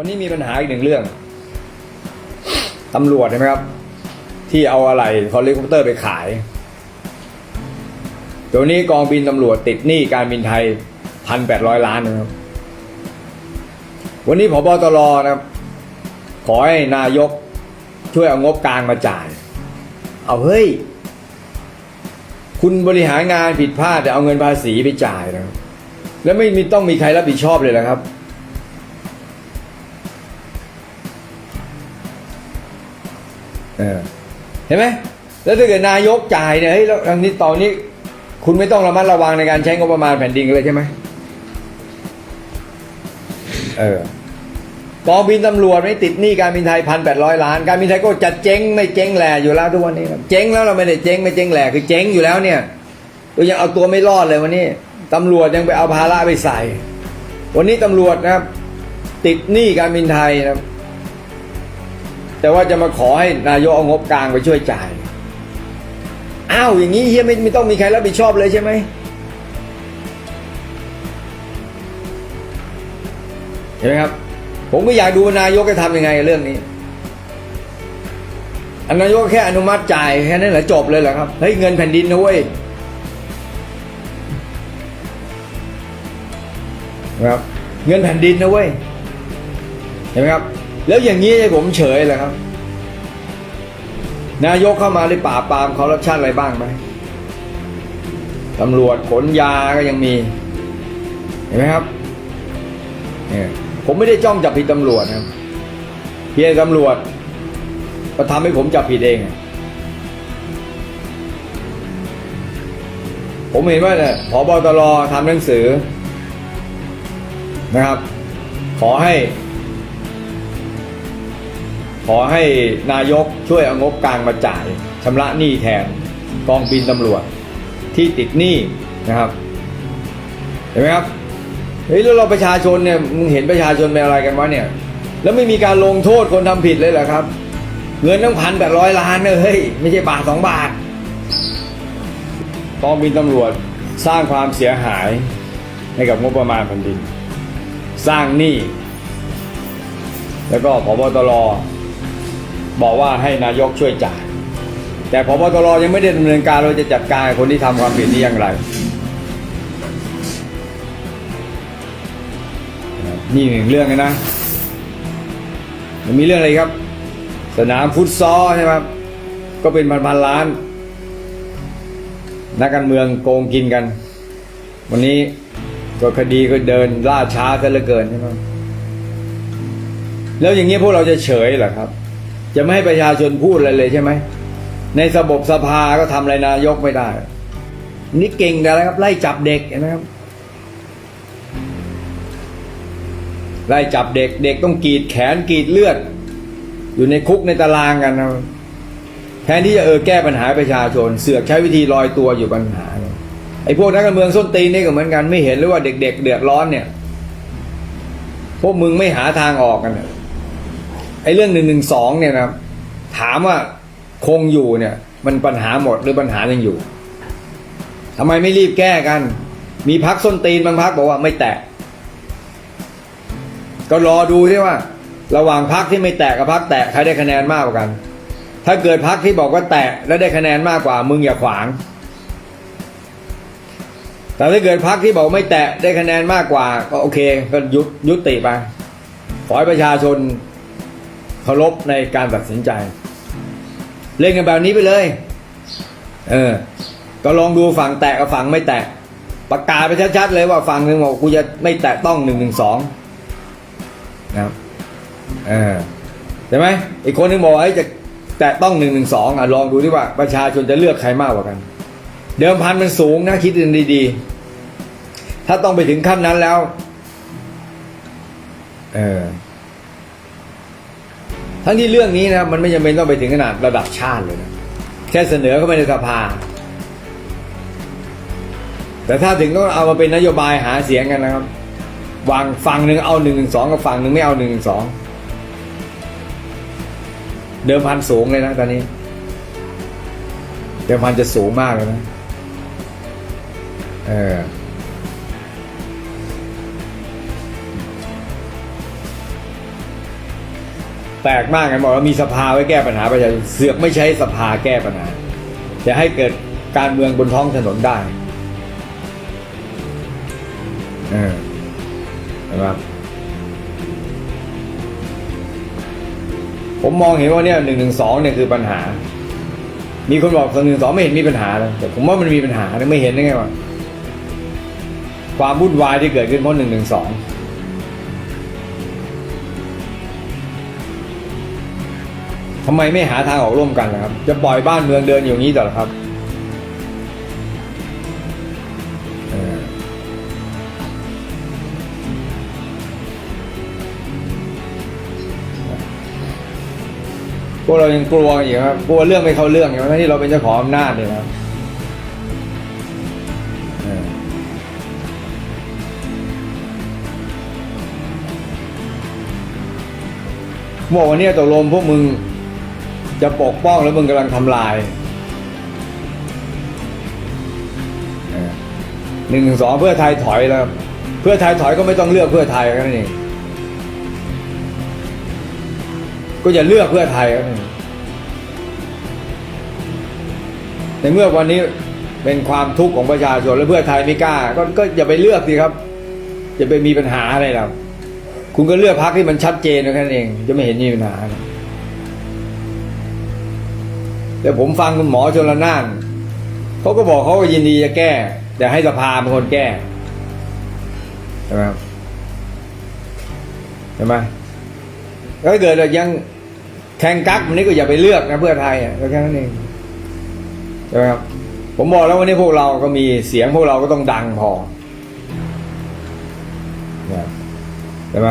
วันนี้มีปัญหาอีกหนึ่งเรื่องตำรวจใช่ไหมครับ ที่เอาอะไรคอลเลคอปเตอร์ไปขายเดี๋ยวนี้กองบินตำรวจติดหนี้การบินไทยพันแปดร้อยล้านนะครับ วันนี้พบตรนะครับ ขอให้นายกช่วยเอางบกลางมาจ่าย เอาเฮ้ย คุณบริหารงานผิดพลาดแต่เอาเงินภาษีไปจ่ายนะแล้วไม่มีต้องมีใครรับผิดชอบเลยนะครับ เห็นไหมแล้วถ้าเกิดนายกจ่ายเนี่ยเฮ้ยแล้วทางนี้ตอนนี้ คุณไม่ต้องระมัดระวังในการใช้งบประมาณแผ่นดินเลยใช่ไหมเออกองบินตำรวจไม่ติดหนี้การบินไทยพันแปดร้อยล้าน การบินไทยก็จะเจ๊งไม่เจ๊งแหล่อยู่แล้วทุกวันนี้เจ๊งแล้วเราไม่ได้เจ๊งไม่เจ๊งแหล่คือเจ๊งอยู่แล้วเนี่ยเรายังเอาตัวไม่รอดเลยวันนี้ตำรวจยังไปเอาภาระไปใส่ วันนี้ตำรวจนะครับ ติดหนี้การบินไทยนะครับ แต่ว่าจะมาขอให้นายกเอางบกลางไปช่วยจ่าย อ้าวอย่างนี้เฮียไม่ไม่ต้องมีใครรับผิดชอบเลยใช่ไหมเห็นไหมครับ ผมก็อยากดูนายกจะทำยังไงเรื่องนี้อันนายกแค่อนุมัติจ่ายแค่นั้นเหรอจบเลยเหรอครับเฮ้ยเงินแผ่นดินนะเว้ยนะครับ เงินแผ่นดินนะเว้ยเห็นไหมครับ แล้วอย่างนี้ให้ผมเฉยเหรอครับ นายกเข้ามาได้ปราปามคอร์รัปชันอะไรบ้างไหมตำรวจขนยาก็ยังมี เห็นไหมครับเนี่ยผมไม่ได้จ้องจับผิดตำรวจนะเพียงตำรวจก็ทำให้ผมจับผิดเอง ผมเห็นว่าเนี่ยพบตรทำหนังสือนะครับ ขอให้ ขอให้นายกช่วยเอางบกลางมาจ่ายชำระหนี้แทนกองบินตำรวจที่ติดหนี้นะครับเห็นไหมครับเฮ้ยแล้วเราประชาชนเนี่ยมึงเห็นประชาชนเป็นอะไรกันวะเนี่ย แล้วไม่มีการลงโทษคนทำผิดเลยเหรอครับ เงินตั้งพันแปดร้อยล้านเนี่ยเฮ้ยไม่ใช่บาทสองบาทกองบินตำรวจสร้างความเสียหายให้กับงบประมาณแผ่นดิน สร้างหนี้แล้วก็พบตร บอกว่าให้นายกช่วยจ่าย แต่พบตรยังไม่ได้ดำเนินการเราจะจัดการคนที่ทำความผิดนี้อย่างไร นี่หนึ่งเรื่องนะมันมีเรื่องอะไรครับ สนามฟุตซอลใช่ไหมครับก็เป็นพันพันล้าน นักการเมืองโกงกินกัน วันนี้ก็คดีก็เดินล่าช้ากันเหลือเกินใช่ไหมแล้วอย่างนี้พวกเราจะเฉยเหรอครับ จะไม่ให้ประชาชนพูดอะไรเลยใช่ไหม ในระบบสภาก็ทำอะไรนายกไม่ได้ นี่เก่งแต่อะไรครับ ไล่จับเด็กเห็นไหมครับ ไล่จับเด็ก เด็กต้องกรีดแขนกรีดเลือด อยู่ในคุกในตารางกันนะแทนที่จะเออแก้ปัญหาประชาชน เสือกใช้วิธีลอยตัวอยู่ปัญหาไอ้พวกนักการเมืองส้นตีนนี่ก็เหมือนกันไม่เห็นหรือว่าเด็ก ๆ เดือดร้อนเนี่ยพวกมึงไม่หาทางออกกันเนี่ย ไอ้เรื่องหนึ่งหนึ่งสองเนี่ยนะถามว่าคงอยู่เนี่ย มันปัญหาหมดหรือปัญหายังอยู่ทำไมไม่รีบแก้กัน มีพักส้นตีนบางพักบอกว่าไม่แตะก็รอดูที่ว่า ระหว่างพักที่ไม่แตะกับพักแตะใครได้คะแนนมากกว่ากัน ถ้าเกิดพักที่บอกว่าแตะแล้วได้คะแนนมากกว่า มึงอย่าขวางแต่ถ้าเกิดพักที่บอกไม่แตะได้คะแนนมากกว่า ก็โอเค ก็ยุยุติไปขอให้ประชาชน เคารพในการตัดสินใจ เล่นกันแบบนี้ไปเลย เออ ก็ลองดูฝั่งแตะกับฝั่งไม่แตะ ประกาศไปชัดๆเลยว่าฝั่งหนึ่งบอกกูจะไม่แตะต้องหนึ่งหนึ่งสองนะครับเออใช่ไหมอีกคนนึงบอกไอ้จะแตะต้องหนึ่งหนึ่งสองอะลองดูที่ว่าประชาชนจะเลือกใครมากกว่ากัน เดิมพันมันสูงนะคิดดูดีๆ ถ้าต้องไปถึงขั้นนั้นแล้ว เออ ทั้งที่เรื่องนี้นะมันไม่จำเป็นต้องไปถึงขนาดระดับชาติเลยนะแค่เสนอเข้าไปในสภา แต่ถ้าถึงต้องเอามาเป็นนโยบายหาเสียงกันนะครับวางฝั่งหนึ่งเอาหนึ่งหนึ่งสองกับฝั่งหนึ่งไม่เอาหนึ่งหนึ่งสองเดิมพันสูงเลยนะตอนนี้ เดิมพันจะสูงมากเลยนะเออ ลกมากกันบอกว่ามีสภาไว้แก้ปัญหาประชาชนเสือกไม่ใช้สภาแก้ปัญหาจะให้เกิดการเมืองบนท้องถนนได้เออเห็นไหมผมมองเห็นว่าเนี่ยหนึ่งหนึ่งสองเนี่ยคือปัญหา มีคนบอกหนึ่งสองไม่เห็นมีปัญหาเลยแต่ผมว่ามันมีปัญหาไม่เห็นได้ไงวะความวุ่นวายที่เกิดขึ้นเพราะหนึ่งหนึ่งสอง ทำไมไม่หาทางออกร่วมกันล่ะครับ จะปล่อยบ้านเมืองเดินอยู่างนี้ต่อหรอครับพวกเรายังกลัวอยู่ครับกลัวเรื่องไม่เข้าเรื่องอย่างนั้นที่เราเป็นเจ้าของอำนาจเนี่ยนะบอกวันนี้ตกลงพวกมึง จะปกป้องแล้วมึงกำลังทำลายหนึ่งสองเพื่อไทยถอยแล้ว เพื่อไทยถอยก็ไม่ต้องเลือกเพื่อไทยแค่นั้นเองก็อย่าเลือกเพื่อไทยแค่นั้นในเมื่อวันนี้เป็นความทุกข์ของประชาชนแล้วเพื่อไทยไม่กล้า ก็ก็อย่าไปเลือกสิครับอย่าไปมีปัญหาอะไรหรอกคุณก็เลือกพรรคที่มันชัดเจนแค่นั้นเอง จะไม่เห็นมีปัญหาอะไร แต่ผมฟังคุณหมอชนละนานเขาก็บอกเขาก็ยินดีจะแก้ แต่ให้สภาเป็นคนแก้ใช่ไหมใช่ไหมถ้าเกิดยังแข่งกักมันนี้ก็อย่าไปเลือกนะเพื่อไทยอะก็แค่นั้นเองใช่ไหมครับผมบอกแล้ววันนี้พวกเราก็มีเสียงพวกเราก็ต้องดังพอใช่ไหม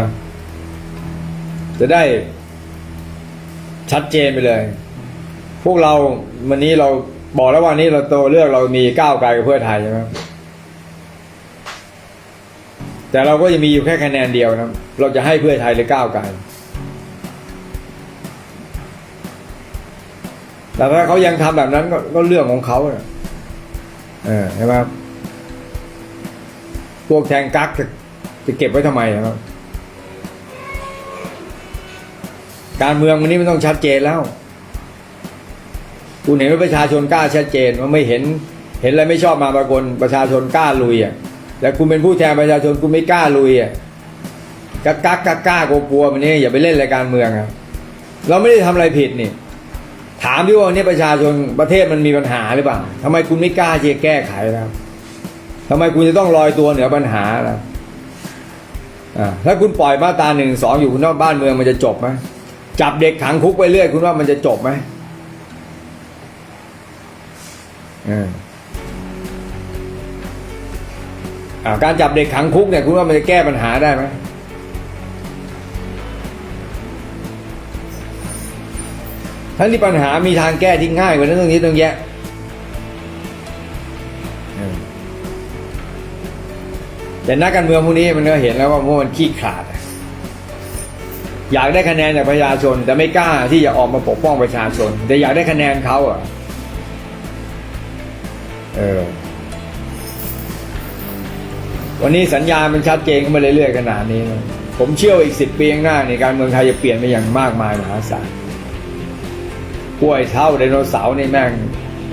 จะได้ชัดเจนไปเลย พวกเราวันนี้เราบอกแล้ววันนี้เราโตวเลือกเรามีก้าวไกลกับเพื่อไทยใช่ไหมแต่เราก็จะมีอยู่แค่คะแนนเดียวนะครับ เราจะให้เพื่อไทยหรือก้าวไกลแต่ถ้าเขายังทำแบบนั้นก็ก็เรื่องของเขาเนี่ยเออใช่ไหมครับพวกแทงกักจะจะเก็บไว้ทำไมครับ การเมืองวันนี้มันต้องชัดเจนแล้ว คุณเห็นว่าประชาชนกล้าชัดเจนว่าไม่เห็นเห็นอะไรไม่ชอบมาปรากฏประชาชนกล้าลุยอะแต่คุณเป็นผู้แทนประชาชนคุณไม่กล้าลุยอะกักกักกักกล้ากลัวกลัวมันนี่อย่าไปเล่นรายการเมืองอะเราไม่ได้ทำอะไรผิดนี่ ถามที่ว่าวันนี้ประชาชนประเทศมันมีปัญหาหรือเปล่าทำไมคุณไม่กล้าที่จะแก้ไขนะครับทำไมคุณจะต้องลอยตัวเหนือปัญหาล่ะถ้าคุณปล่อยมาตราหนึ่งสองอยู่คุณนอกบ้านเมืองมันจะจบไหมจับเด็กขังคุกไปเรื่อยคุณว่ามันจะจบไหม เอออ่า การจับเด็กขังคุกเนี่ยคุณว่ามันจะแก้ปัญหาได้ไหมทั้งที่ปัญหามีทางแก้ที่ง่ายกว่านั้นตรงนี้ตรงแยะแต่นักการเมืองพวกนี้มันก็เห็นแล้วว่าพวกมันขี้ขาดอะอยากได้คะแนนจากประชาชน แต่ไม่กล้าที่จะออกมาปกป้องประชาชน แต่อยากได้คะแนนเขาอะ เออ วันนี้สัญญาณมันชัดเจนขึ้นมาเรื่อยๆขนาดนี้นะผมเชื่อว่าอีกสิบปีข้างหน้าในการเมืองไทยจะเปลี่ยนไปอย่างมากมายมหาศาลกล้วยเท่าไดโนเสาร์นี่แม่ง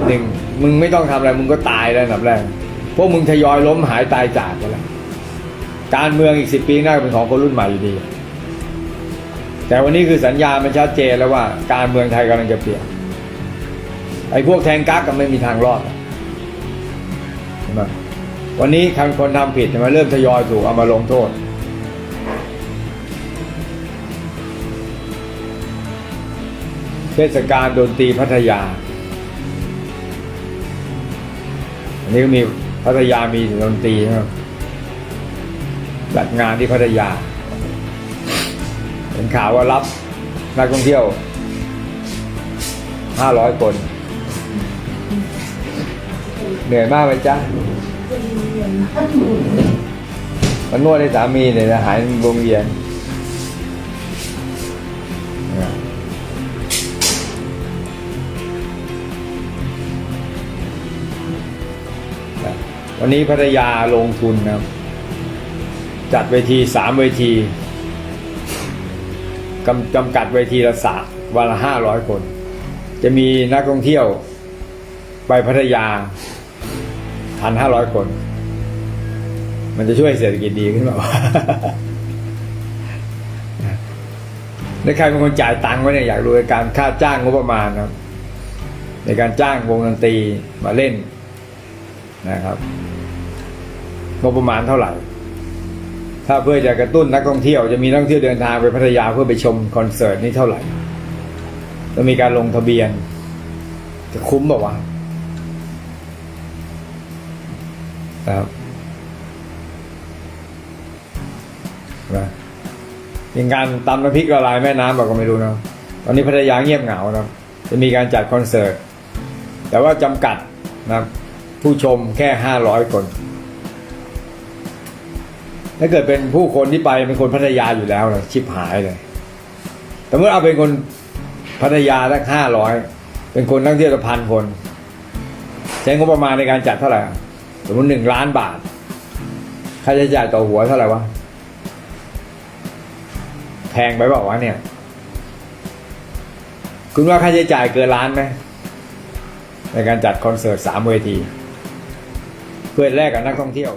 หนึ่งมึงไม่ต้องทำอะไรมึงก็ตายแล้วนับแรกพวกมึงทยอยล้มหายตายจากกันแล้วการเมืองอีกสิบปีข้างหน้าเป็นของคนรุ่นใหม่อยู่ดี แต่วันนี้คือสัญญาณมันชัดเจนแล้วว่า การเมืองไทยกำลังจะเปลี่ยนไอ้พวกแทงกั๊กก็ไม่มีทางรอด อะใช่ไหมวันนี้คันคนทำผิดใช่ไมเริ่มทยอยถูกเอามาลงโทษ เทศกาลดนตรีพัทยา อันนี้ก็มีพัทยามีดนตรีครับจัดงานที่พัทยาเห็นข่าวว่ารับนักท่องเที่ยวห้าร้อยคน เหนื่อยมากไหมจ๊ะมันนวดให้สามีเนี่ยนะหายวงเวียนวันนี้พัทยาลงทุนนะครับจัดเวทีสามเวทีกำจำกัดเวทีละสาวันละห้าร้อยคน จะมีนักท่องเที่ยวไปพัทยา พันห้าร้อยคน มันจะช่วยเศรษฐกิจดีขึ้นเปล่าวะแล้วใครเป็นคนจ่ายตังค์ไว้เนี่ยอยากรู้การค่าจ้างงบประมาณครับ ในการจ้างวงดนตรีมาเล่นนะครับงบประมาณเท่าไหร่ ถ้าเพื่อจะกระตุ้นนักท่องเที่ยวจะมีนักท่องเที่ยวเดินทางไปพัทยาเพื่อไปชมคอนเสิร์ตนี่เท่าไหร่ต้องมีการลงทะเบียน จะคุ้มเปล่าวะ ครับนะยังการตำน้ำพริกละลายแม่น้ำบอกก็ไม่รู้นะตอนนี้พัทยาเงียบเหงานะจะมีการจัดคอนเสิร์ต แต่ว่าจำกัดนะผู้ชมแค่ห้าร้อยคน ถ้าเกิดเป็นผู้คนที่ไปเป็นคนพัทยาอยู่แล้วนะชิบหายเลยแต่เมื่อเอาเป็นคนพัทยาตั้งห้าร้อยเป็นคนนักเที่ยวละพันคน ใช้งบประมาณในการจัดเท่าไหร่ สมมติหนึ่งล้านบาทค่าใช้จ่ายต่อหัวเท่าไหร่วะแพงไปเปล่าวะเนี่ย คุณว่าค่าใช้จ่ายเกินล้านไหมในการจัดคอนเสิร์ตสามเวที เพื่อแลกกับนักท่องเที่ยว